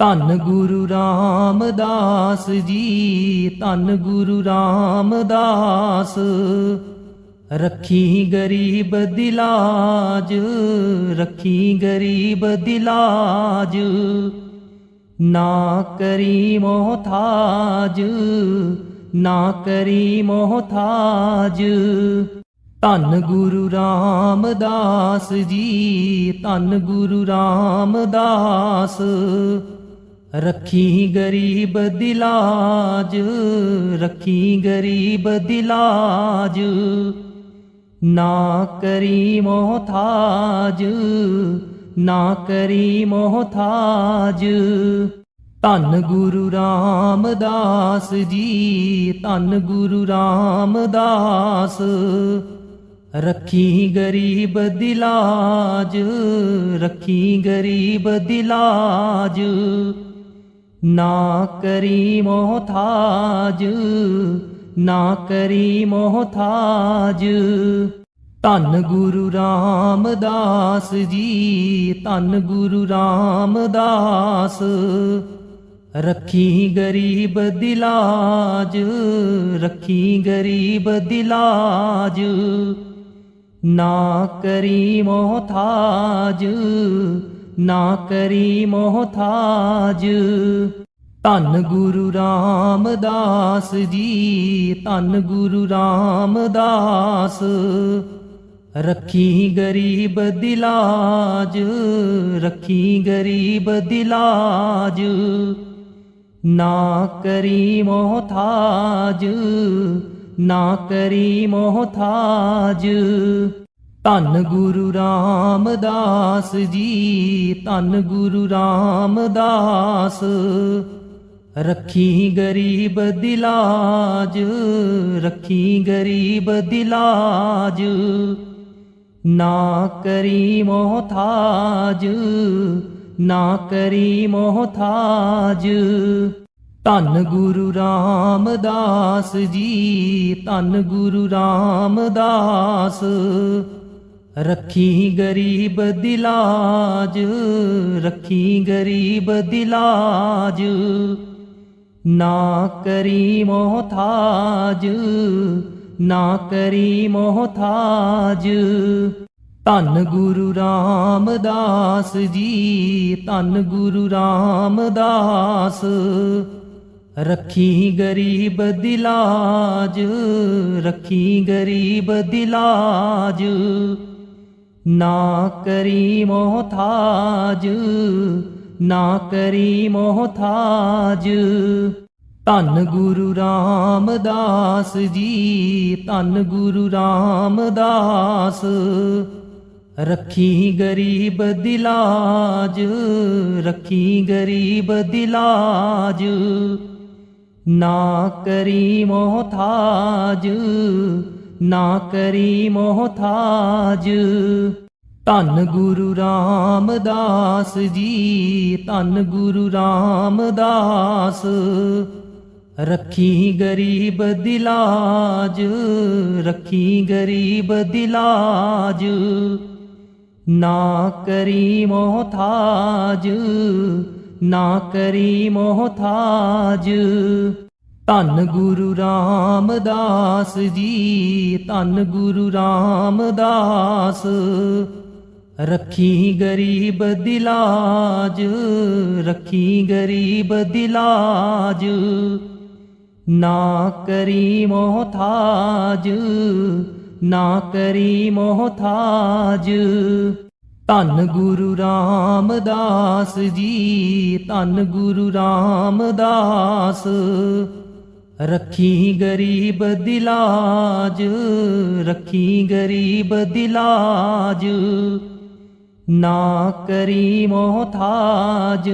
ਧੰਨ ਗੁਰੂ ਰਾਮਦਾਸ ਜੀ ਧੰਨ ਗੁਰੂ ਰਾਮਦਾਸ ਰੱਖੀ ਗਰੀਬ ਦਿਲਾਜ ਰੱਖੀ ਗਰੀਬ ਦਿਲਾਜ ਨਾ ਕਰੀ ਮੋਹਤਾਜ ਨਾ ਕਰੀ ਮੋਹਤਾਜ ਧੰਨ ਗੁਰੂ ਰਾਮਦਾਸ ਜੀ ਧੰਨ ਗੁਰੂ ਰਾਮਦਾਸ ਰੱਖੀ ਗਰੀਬ ਦਿਲਾਜ ਰੱਖੀ ਗਰੀਬ ਦਿਲਾਜ ਨਾ ਕਰੀ ਮੋਹਤਾਜ, ਨਾ ਕਰੀ ਮੋਹਤਾਜ। ਧੰਨ ਗੁਰੂ ਰਾਮਦਾਸ ਜੀ, ਧੰਨ ਗੁਰੂ ਰਾਮਦਾਸ। ਰੱਖੀ ਗਰੀਬ ਦਿਲਾਜ ਰੱਖੀ ਗਰੀਬ ਦਿਲਾਜ ਨਾ ਕਰੀ ਮੋਹਤਾਜ, ਨਾ ਕਰੀ ਮੋਹਤਾਜ। ਧੰਨ ਗੁਰੂ ਰਾਮਦਾਸ ਜੀ, ਧੰਨ ਗੁਰੂ ਰਾਮਦਾਸ। ਰੱਖੀ ਗਰੀਬ ਦਿਲਾਜ, ਰੱਖੀ ਗਰੀਬ ਦਿਲਾਜ। ਨਾ ਕਰੀ ਮੋਹਤਾਜ ਨਾ ਕਰੀ ਮੋਹਤਾਜ ਧੰਨ ਗੁਰੂ ਰਾਮਦਾਸ ਜੀ ਧੰਨ ਗੁਰੂ ਰਾਮਦਾਸ ਰੱਖੀ ਗਰੀਬ ਦਿਲਾਜ ਰੱਖੀ ਗਰੀਬ ਦਿਲਾਜ ਨਾ ਕਰੀ ਮੋਹਤਾਜ ਨਾ ਕਰੀ ਮੋਹਤਾਜ ਧੰਨ ਗੁਰੂ ਰਾਮਦਾਸ ਜੀ, ਧੰਨ ਗੁਰੂ ਰਾਮਦਾਸ। ਰੱਖੀ ਗਰੀਬ ਦਿਲਾਜ ਰੱਖੀ ਗਰੀਬ ਦਿਲਾਜ ਨਾ ਕਰੀ ਮੋਹਤਾਜ ਨਾ ਕਰੀ ਮੋਹਤਾਜ ਧੰਨ ਗੁਰੂ ਰਾਮਦਾਸ ਜੀ, ਧੰਨ ਗੁਰੂ ਰਾਮਦਾਸ। ਰੱਖੀ ਗਰੀਬ ਦਿਲਾਜ ਰੱਖੀ ਗਰੀਬ ਦਿਲਾਜ ਨਾ ਕਰੀ ਮੋਹਤਾਜ, ਨਾ ਕਰੀ ਮੋਹਤਾਜ। ਧੰਨ ਗੁਰੂ ਰਾਮਦਾਸ ਜੀ, ਧੰਨ ਗੁਰੂ ਰਾਮਦਾਸ। ਰੱਖੀ ਗਰੀਬ ਦਿਲਾਜ ਰੱਖੀ ਗਰੀਬ ਦਿਲਾਜ ਨਾ ਕਰੀ ਮੋਹਤਾਜ, ਨਾ ਕਰੀ ਮੋਹਤਾਜ। ਧੰਨ ਗੁਰੂ ਰਾਮਦਾਸ ਜੀ, ਧੰਨ ਗੁਰੂ ਰਾਮਦਾਸ। ਰੱਖੀ ਗਰੀਬ ਦਿਲਾਜ, ਰੱਖੀ ਗਰੀਬ ਦਿਲਾਜ। ਨਾ ਕਰੀ ਮੋਹਤਾਜ ਨਾ ਕਰੀ ਮੋਹਤਾਜ ਧੰਨ ਗੁਰੂ ਰਾਮਦਾਸ ਜੀ ਧੰਨ ਗੁਰੂ ਰਾਮਦਾਸ ਰੱਖੀ ਗਰੀਬ ਦਿਲਾਜ ਰੱਖੀ ਗਰੀਬ ਦਿਲਾਜ ਨਾ ਕਰੀ ਮੋਹਤਾਜ ਨਾ ਕਰੀ ਮੋਹਤਾਜ ਧੰਨ ਗੁਰੂ ਰਾਮਦਾਸ ਜੀ ਧੰਨ ਗੁਰੂ ਰਾਮਦਾਸ ਰੱਖੀ ਗਰੀਬ ਦਿਲਾਜ ਰੱਖੀ ਗਰੀਬ ਦਿਲਾਜ ਨਾ ਕਰੀ ਮੋਹਤਾਜ ਨਾ ਕਰੀ ਮੋਹਤਾਜ ਧੰਨ ਗੁਰੂ ਰਾਮਦਾਸ ਜੀ ਧੰਨ ਗੁਰੂ ਰਾਮਦਾਸ ਰੱਖੀ ਗਰੀਬ ਦਿਲਾਜ ਰੱਖੀ ਗਰੀਬ ਦਿਲਾਜ ਨਾ ਕਰੀ ਮੋਹਤਾਜ,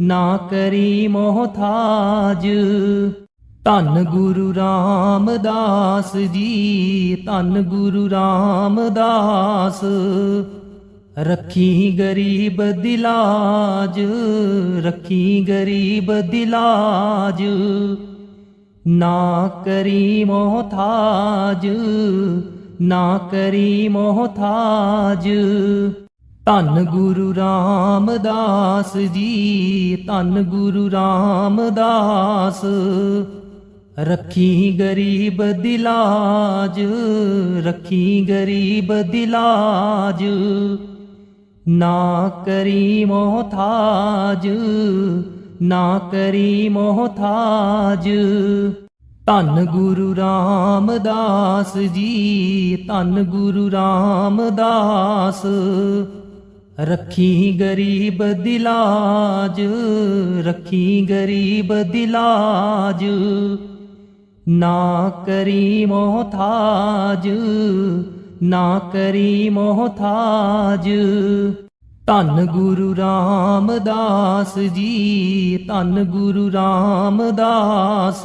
ਨਾ ਕਰੀ ਮੋਹਤਾਜ। ਧੰਨ ਗੁਰੂ ਰਾਮਦਾਸ ਜੀ, ਧੰਨ ਗੁਰੂ ਰਾਮਦਾਸ। ਰੱਖੀ ਗਰੀਬ ਦਿਲਾਜ ਰੱਖੀ ਗਰੀਬ ਦਿਲਾਜ ਨਾ ਕਰੀ ਮੋਹਤਾਜ ਨਾ ਕਰੀ ਮੋਹਤਾਜ ਧੰਨ ਗੁਰੂ ਰਾਮਦਾਸ ਜੀ, ਧੰਨ ਗੁਰੂ ਰਾਮਦਾਸ। ਰੱਖੀ ਗਰੀਬ ਦਿਲਾਜ, ਰੱਖੀ ਗਰੀਬ ਦਿਲਾਜ। ਨਾ ਕਰੀ ਮੋਹਤਾਜ ਨਾ ਕਰੀ ਮੋਹਤਾਜ ਧੰਨ ਗੁਰੂ ਰਾਮਦਾਸ ਜੀ ਧੰਨ ਗੁਰੂ ਰਾਮਦਾਸ ਰੱਖੀ ਗਰੀਬ ਦਿਲਾਜ ਰੱਖੀ ਗਰੀਬ ਦਿਲਾਜ ਨਾ ਕਰੀ ਮੋਹਤਾਜ ਨਾ ਕਰੀ ਮੋਹਤਾਜ ਧੰਨ ਗੁਰੂ ਰਾਮਦਾਸ ਜੀ ਧੰਨ ਗੁਰੂ ਰਾਮਦਾਸ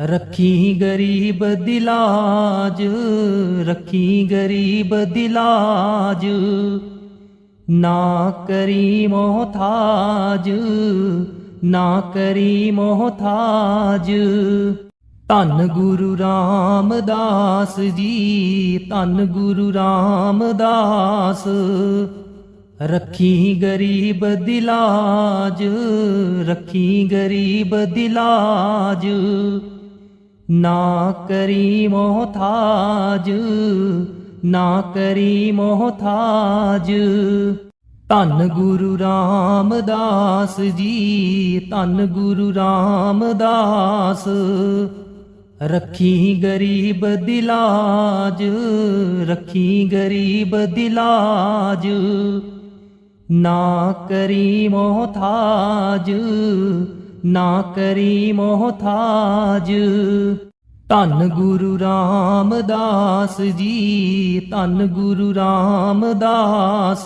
ਰੱਖੀ ਗਰੀਬ ਦਿਲਾਜ ਰੱਖੀ ਗਰੀਬ ਦਿਲਾਜ ਨਾ ਕਰੀ ਮੋਹਤਾਜ ਨਾ ਕਰੀ ਮੋਹਤਾਜ ਧੰਨ ਗੁਰੂ ਰਾਮਦਾਸ ਜੀ ਧੰਨ ਗੁਰੂ ਰਾਮਦਾਸ ਰੱਖੀ ਗਰੀਬ ਦਿਲਾਜ ਰੱਖੀ ਗਰੀਬ ਦਿਲਾਜ ਨਾ ਕਰੀ ਮੋਹਤਾਜ, ਨਾ ਕਰੀ ਮੋਹਤਾਜ। ਧੰਨ ਗੁਰੂ ਰਾਮਦਾਸ ਜੀ, ਧੰਨ ਗੁਰੂ ਰਾਮਦਾਸ। ਰੱਖੀ ਗਰੀਬ ਦਿਲਾਜ ਰੱਖੀ ਗਰੀਬ ਦਿਲਾਜ ਨਾ ਕਰੀ ਮੋਹਤਾਜ, ਨਾ ਕਰੀ ਮੋਹਤਾਜ। ਧੰਨ ਗੁਰੂ ਰਾਮਦਾਸ ਜੀ, ਧੰਨ ਗੁਰੂ ਰਾਮਦਾਸ।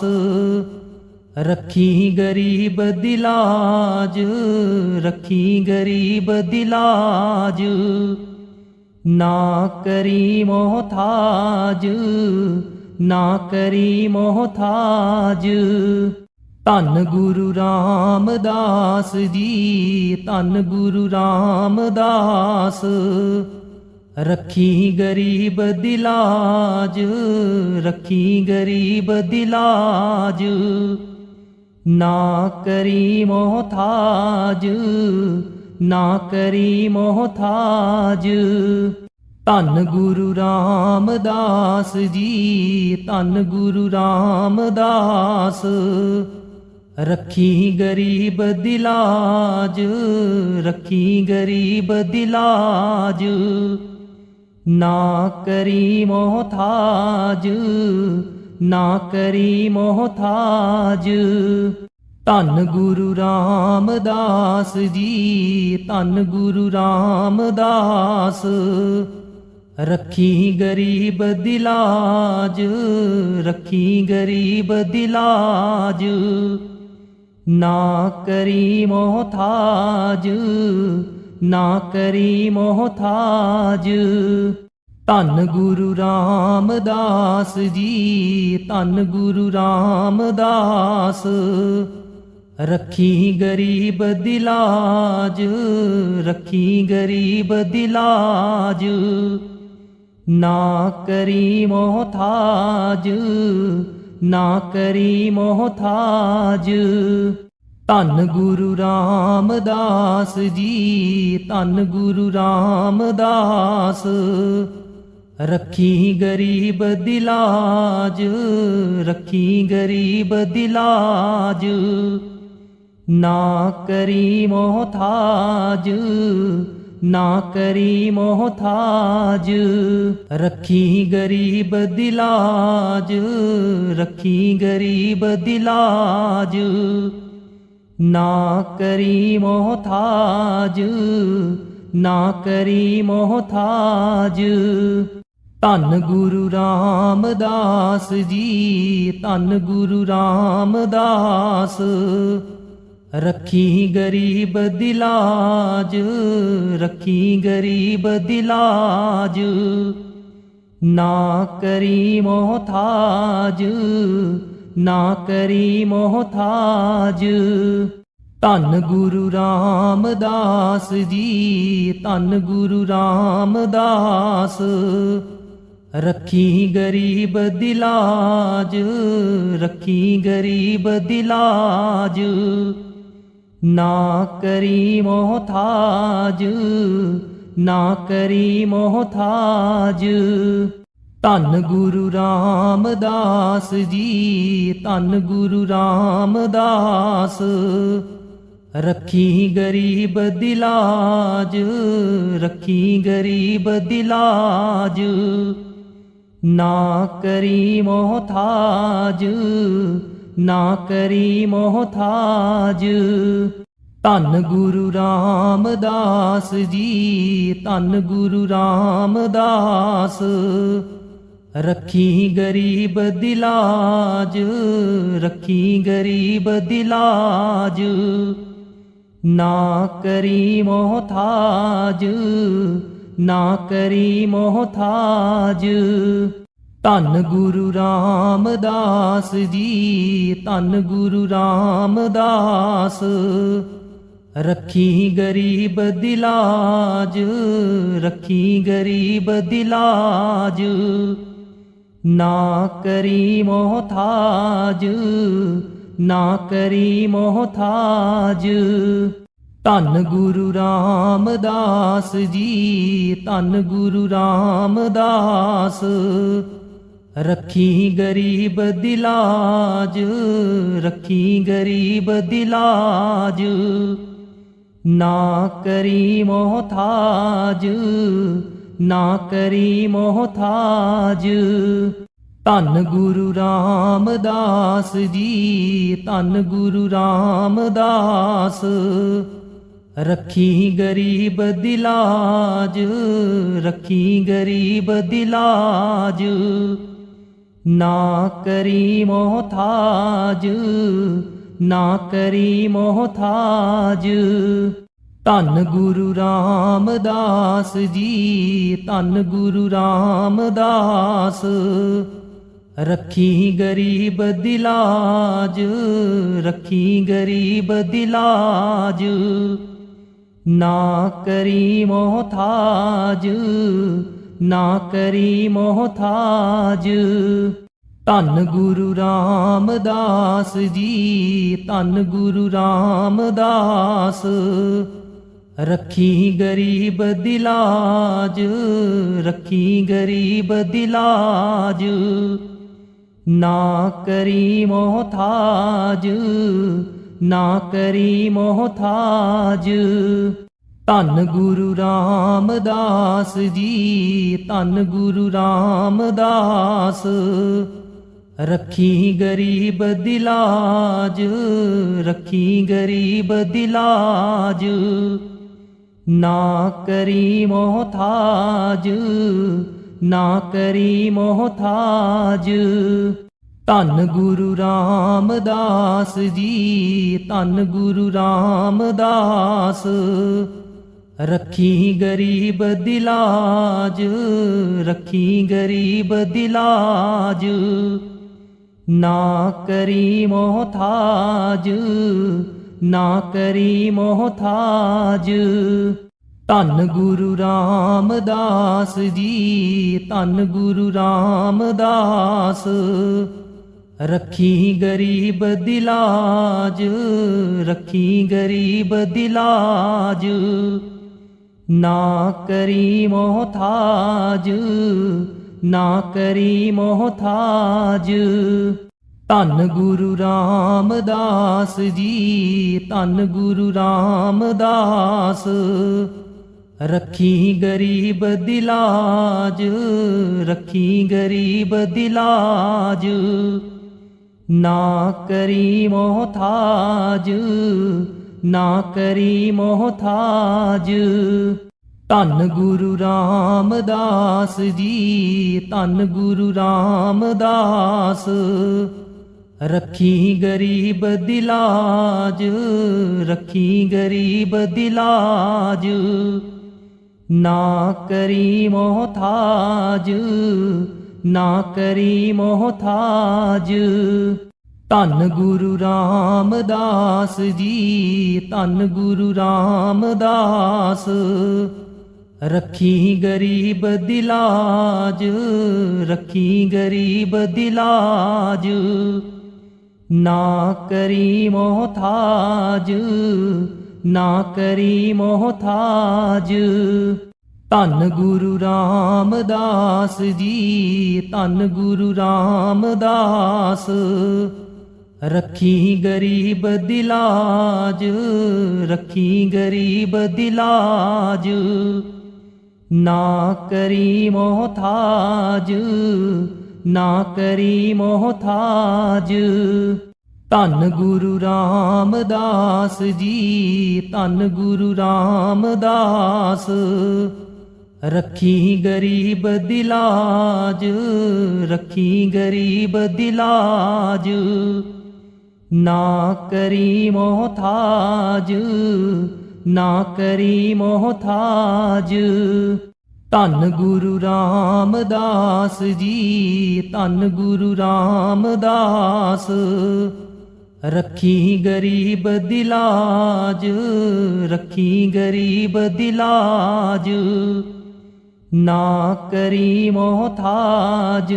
ਰੱਖੀ ਗਰੀਬ ਦਿਲਾਜ, ਰੱਖੀ ਗਰੀਬ ਦਿਲਾਜ। ਨਾ ਕਰੀ ਮੋਹਤਾਜ ਨਾ ਕਰੀ ਮੋਹਤਾਜ ਧੰਨ ਗੁਰੂ ਰਾਮਦਾਸ ਜੀ ਧੰਨ ਗੁਰੂ ਰਾਮਦਾਸ ਰੱਖੀ ਗਰੀਬ ਦਿਲਾਜ ਰੱਖੀ ਗਰੀਬ ਦਿਲਾਜ ਨਾ ਕਰੀ ਮੋਹਤਾਜ ਨਾ ਕਰੀ ਮੋਹਤਾਜ ਧੰਨ ਗੁਰੂ ਰਾਮਦਾਸ ਜੀ, ਧੰਨ ਗੁਰੂ ਰਾਮਦਾਸ। ਰੱਖੀ ਗਰੀਬ ਦਿਲਾਜ, ਰੱਖੀ ਗਰੀਬ ਦਿਲਾਜ। ਨਾ ਕਰੀ ਮੋਹਤਾਜ, ਨਾ ਕਰੀ ਮੋਹਤਾਜ। ਧੰਨ ਗੁਰੂ ਰਾਮਦਾਸ ਜੀ, ਧੰਨ ਗੁਰੂ ਰਾਮਦਾਸ। ਰੱਖੀ ਗਰੀਬ ਦਿਲਾਜ ਰੱਖੀ ਗਰੀਬ ਦਿਲਾਜ ਨਾ ਕਰੀ ਮੋਹਤਾਜ, ਨਾ ਕਰੀ ਮੋਹਤਾਜ। ਧੰਨ ਗੁਰੂ ਰਾਮਦਾਸ ਜੀ, ਧੰਨ ਗੁਰੂ ਰਾਮਦਾਸ। ਰੱਖੀ ਗਰੀਬ ਦਿਲਾਜ ਰੱਖੀ ਗਰੀਬ ਦਿਲਾਜ ਨਾ ਕਰੀ ਮੋਹਤਾਜ ਨਾ ਕਰੀ ਮੋਹਤਾਜ ਧੰਨ ਗੁਰੂ ਰਾਮਦਾਸ ਜੀ ਧੰਨ ਗੁਰੂ ਰਾਮਦਾਸ ਰੱਖੀ ਗਰੀਬ ਦਿਲਾਜ ਰੱਖੀ ਗਰੀਬ ਦਿਲਾਜ ਨਾ ਕਰੀ ਮੋਹਤਾਜ ਨਾ ਕਰੀ ਮੋਹਤਾਜ ਰੱਖੀ ਗਰੀਬ ਦਿਲਾਜ ਰੱਖੀ ਗਰੀਬ ਦਿਲਾਜ ਨਾ ਕਰੀ ਮੋਹਤਾਜ ਨਾ ਕਰੀ ਮੋਹਤਾਜ ਧੰਨ ਗੁਰੂ ਰਾਮਦਾਸ ਜੀ ਧੰਨ ਗੁਰੂ ਰਾਮਦਾਸ ਰੱਖੀ ਗਰੀਬ ਦਿਲਾਜ ਰੱਖੀ ਗਰੀਬ ਦਿਲਾਜ ਨਾ ਕਰੀ ਮੋਹਤਾਜ, ਨਾ ਕਰੀ ਮੋਹਤਾਜ। ਧੰਨ ਗੁਰੂ ਰਾਮਦਾਸ ਜੀ, ਧੰਨ ਗੁਰੂ ਰਾਮਦਾਸ। ਰੱਖੀ ਗਰੀਬ ਦਿਲਾਜ ਰੱਖੀ ਗਰੀਬ ਦਿਲਾਜ ਨਾ ਕਰੀ ਮੋਹਤਾਜ ਨਾ ਕਰੀ ਮੋਹਤਾਜ ਧੰਨ ਗੁਰੂ ਰਾਮਦਾਸ ਜੀ, ਧੰਨ ਗੁਰੂ ਰਾਮਦਾਸ। ਰੱਖੀ ਗਰੀਬ ਦਿਲਾਜ, ਰੱਖੀ ਗਰੀਬ ਦਿਲਾਜ। ਨਾ ਕਰੀ ਮੋਹਤਾਜ ਨਾ ਕਰੀ ਮੋਹਤਾਜ ਧੰਨ ਗੁਰੂ ਰਾਮਦਾਸ ਜੀ, ਧੰਨ ਗੁਰੂ ਰਾਮਦਾਸ। ਰੱਖੀ ਗਰੀਬ ਦਿਲਾਜ, ਰੱਖੀ ਗਰੀਬ ਦਿਲਾਜ। ਨਾ ਕਰੀ ਮੋਹਤਾਜ ਨਾ ਕਰੀ ਮੋਹਤਾਜ ਧੰਨ ਗੁਰੂ ਰਾਮਦਾਸ ਜੀ, ਧੰਨ ਗੁਰੂ ਰਾਮਦਾਸ। ਰੱਖੀ ਗਰੀਬ ਦਿਲਾਜ, ਰੱਖੀ ਗਰੀਬ ਦਿਲਾਜ। ਨਾ ਕਰੀ ਮੋਹਤਾਜ, ਨਾ ਕਰੀ ਮੋਹਤਾਜ। ਧੰਨ ਗੁਰੂ ਰਾਮਦਾਸ ਜੀ, ਧੰਨ ਗੁਰੂ ਰਾਮਦਾਸ। ਰੱਖੀ ਗਰੀਬ ਦਿਲਾਜ ਰੱਖੀ ਗਰੀਬ ਦਿਲਾਜ ਨਾ ਕਰੀ ਮੋਹਤਾਜ, ਨਾ ਕਰੀ ਮੋਹਤਾਜ। ਧੰਨ ਗੁਰੂ ਰਾਮਦਾਸ ਜੀ, ਧੰਨ ਗੁਰੂ ਰਾਮਦਾਸ। ਰੱਖੀ ਗਰੀਬ ਦਿਲਾਜ ਰੱਖੀ ਗਰੀਬ ਦਿਲਾਜ ਨਾ ਕਰੀ ਮੋਹਤਾਜ, ਨਾ ਕਰੀ ਮੋਹਤਾਜ। ਧੰਨ ਗੁਰੂ ਰਾਮਦਾਸ ਜੀ, ਧੰਨ ਗੁਰੂ ਰਾਮਦਾਸ। ਰੱਖੀ ਗਰੀਬ ਦਿਲਾਜ, ਰੱਖੀ ਗਰੀਬ ਦਿਲਾਜ। ਨਾ ਕਰੀ ਮੋਹਤਾਜ ਨਾ ਕਰੀ ਮੋਹਤਾਜ ਧੰਨ ਗੁਰੂ ਰਾਮਦਾਸ ਜੀ ਧੰਨ ਗੁਰੂ ਰਾਮਦਾਸ ਰੱਖੀ ਗਰੀਬ ਦਿਲਾਜ ਰੱਖੀ ਗਰੀਬ ਦਿਲਾਜ ਨਾ ਕਰੀ ਮੋਹਤਾਜ ਨਾ ਕਰੀ ਮੋਹਤਾਜ ਧੰਨ ਗੁਰੂ ਰਾਮਦਾਸ ਜੀ, ਧੰਨ ਗੁਰੂ ਰਾਮਦਾਸ। ਰੱਖੀ ਗਰੀਬ ਦਿਲਾਜ ਰੱਖੀ ਗਰੀਬ ਦਿਲਾਜ ਨਾ ਕਰੀ ਮੋਹਤਾਜ, ਨਾ ਕਰੀ ਮੋਹਤਾਜ। ਧੰਨ ਗੁਰੂ ਰਾਮਦਾਸ ਜੀ, ਧੰਨ ਗੁਰੂ ਰਾਮਦਾਸ। ਰੱਖੀ ਗਰੀਬ ਦਿਲਾਜ ਰੱਖੀ ਗਰੀਬ ਦਿਲਾਜ ਨਾ ਕਰੀ ਮੋਹਤਾਜ, ਨਾ ਕਰੀ ਮੋਹਤਾਜ। ਧੰਨ ਗੁਰੂ ਰਾਮਦਾਸ ਜੀ, ਧੰਨ ਗੁਰੂ ਰਾਮਦਾਸ। ਰੱਖੀ ਗਰੀਬ ਦਿਲਾਜ ਰੱਖੀ ਗਰੀਬ ਦਿਲਾਜ ਨਾ ਕਰੀ ਮੋਹਤਾਜ ਨਾ ਕਰੀ ਮੋਹਤਾਜ ਧੰਨ ਗੁਰੂ ਰਾਮਦਾਸ ਜੀ ਧੰਨ ਗੁਰੂ ਰਾਮਦਾਸ ਰੱਖੀ ਗਰੀਬ ਦਿਲਾਜ ਰੱਖੀ ਗਰੀਬ ਦਿਲਾਜ ਨਾ ਕਰੀ ਮੋਹਤਾਜ ਨਾ ਕਰੀ ਮੋਹਤਾਜ ਧੰਨ ਗੁਰੂ ਰਾਮਦਾਸ ਜੀ ਧੰਨ ਗੁਰੂ ਰਾਮਦਾਸ ਰੱਖੀ ਗਰੀਬ ਦਿਲਾਜ ਰੱਖੀ ਗਰੀਬ ਦਿਲਾਜ ਨਾ ਕਰੀ ਮੋਹਤਾਜ ਨਾ ਕਰੀ ਮੋਹਤਾਜ ਧੰਨ ਗੁਰੂ ਰਾਮਦਾਸ ਜੀ, ਧੰਨ ਗੁਰੂ ਰਾਮਦਾਸ। ਰੱਖੀ ਗਰੀਬ ਦਿਲਾਜ, ਰੱਖੀ ਗਰੀਬ ਦਿਲਾਜ। ਨਾ ਕਰੀ ਮੋਹਤਾਜ, ਨਾ ਕਰੀ ਮੋਹਤਾਜ। ਧੰਨ ਗੁਰੂ ਰਾਮਦਾਸ ਜੀ, ਧੰਨ ਗੁਰੂ ਰਾਮਦਾਸ। ਰੱਖੀ ਗਰੀਬ ਦਿਲਾਜ ਰੱਖੀ ਗਰੀਬ ਦਿਲਾਜ ਨਾ ਕਰੀ ਮੋਹਤਾਜ, ਨਾ ਕਰੀ ਮੋਹਤਾਜ। ਧੰਨ ਗੁਰੂ ਰਾਮਦਾਸ ਜੀ, ਧੰਨ ਗੁਰੂ ਰਾਮਦਾਸ। ਰੱਖੀ ਗਰੀਬ ਦਿਲਾਜ ਰੱਖੀ ਗਰੀਬ ਦਿਲਾਜ ਨਾ ਕਰੀ ਮੋਹਤਾਜ ਨਾ ਕਰੀ ਮੋਹਤਾਜ ਧੰਨ ਗੁਰੂ ਰਾਮਦਾਸ ਜੀ, ਧੰਨ ਗੁਰੂ ਰਾਮਦਾਸ। ਰੱਖੀ ਗਰੀਬ ਦਿਲਾਜ ਰੱਖੀ ਗਰੀਬ ਦਿਲਾਜ ਨਾ ਕਰੀ ਮੋਹਤਾਜ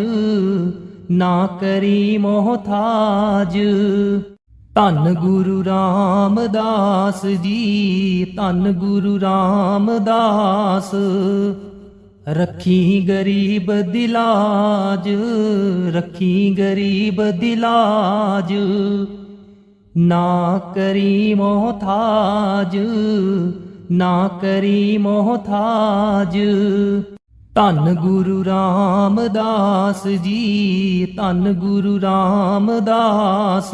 ਨਾ ਕਰੀ ਮੋਹਤਾਜ ਧੰਨ ਗੁਰੂ ਰਾਮਦਾਸ ਜੀ ਧੰਨ ਗੁਰੂ ਰਾਮਦਾਸ ਰੱਖੀ ਗਰੀਬ ਦਿਲਾਜ ਰੱਖੀ ਗਰੀਬ ਦਿਲਾਜ ਨਾ ਕਰੀ ਮੋਹਤਾਜ ਨਾ ਕਰੀ ਮੋਹਤਾਜ ਧੰਨ ਗੁਰੂ ਰਾਮਦਾਸ ਜੀ, ਧੰਨ ਗੁਰੂ ਰਾਮਦਾਸ।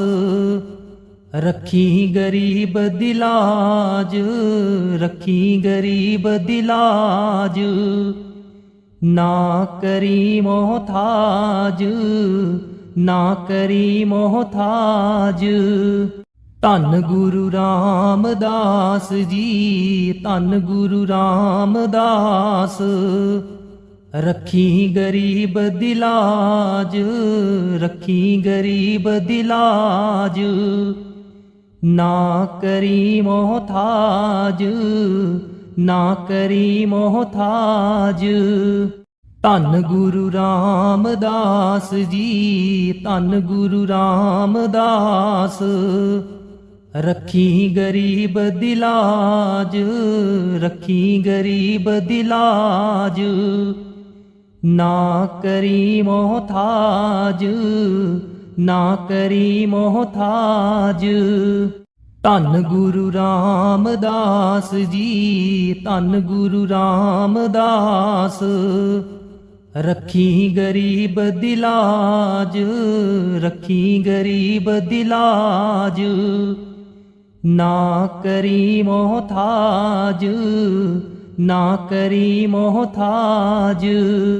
ਰੱਖੀ ਗਰੀਬ ਦਿਲਾਜ, ਰੱਖੀ ਗਰੀਬ ਦਿਲਾਜ। ਨਾ ਕਰੀ ਮੋਹਤਾਜ, ਨਾ ਕਰੀ ਮੋਹਤਾਜ। ਧੰਨ ਗੁਰੂ ਰਾਮਦਾਸ ਜੀ, ਧੰਨ ਗੁਰੂ ਰਾਮਦਾਸ। ਰੱਖੀ ਗਰੀਬ ਦਿਲਾਜ ਰੱਖੀ ਗਰੀਬ ਦਿਲਾਜ ਨਾ ਕਰੀ ਮੋਹਤਾਜ, ਨਾ ਕਰੀ ਮੋਹਤਾਜ। ਧੰਨ ਗੁਰੂ ਰਾਮਦਾਸ ਜੀ, ਧੰਨ ਗੁਰੂ ਰਾਮਦਾਸ। ਰੱਖੀ ਗਰੀਬ ਦਿਲਾਜ ਰੱਖੀ ਗਰੀਬ ਦਿਲਾਜ ਨਾ ਕਰੀ ਮੋਹਤਾਜ, ਨਾ ਕਰੀ ਮੋਹਤਾਜ। ਧੰਨ ਗੁਰੂ ਰਾਮਦਾਸ ਜੀ, ਧੰਨ ਗੁਰੂ ਰਾਮਦਾਸ। ਰੱਖੀ ਗਰੀਬ ਦਿਲਾਜ, ਰੱਖੀ ਗਰੀਬ ਦਿਲਾਜ। ਨਾ ਕਰੀ ਮੋਹਤਾਜ, ਨਾ ਕਰੀ ਮੋਹਤਾਜ।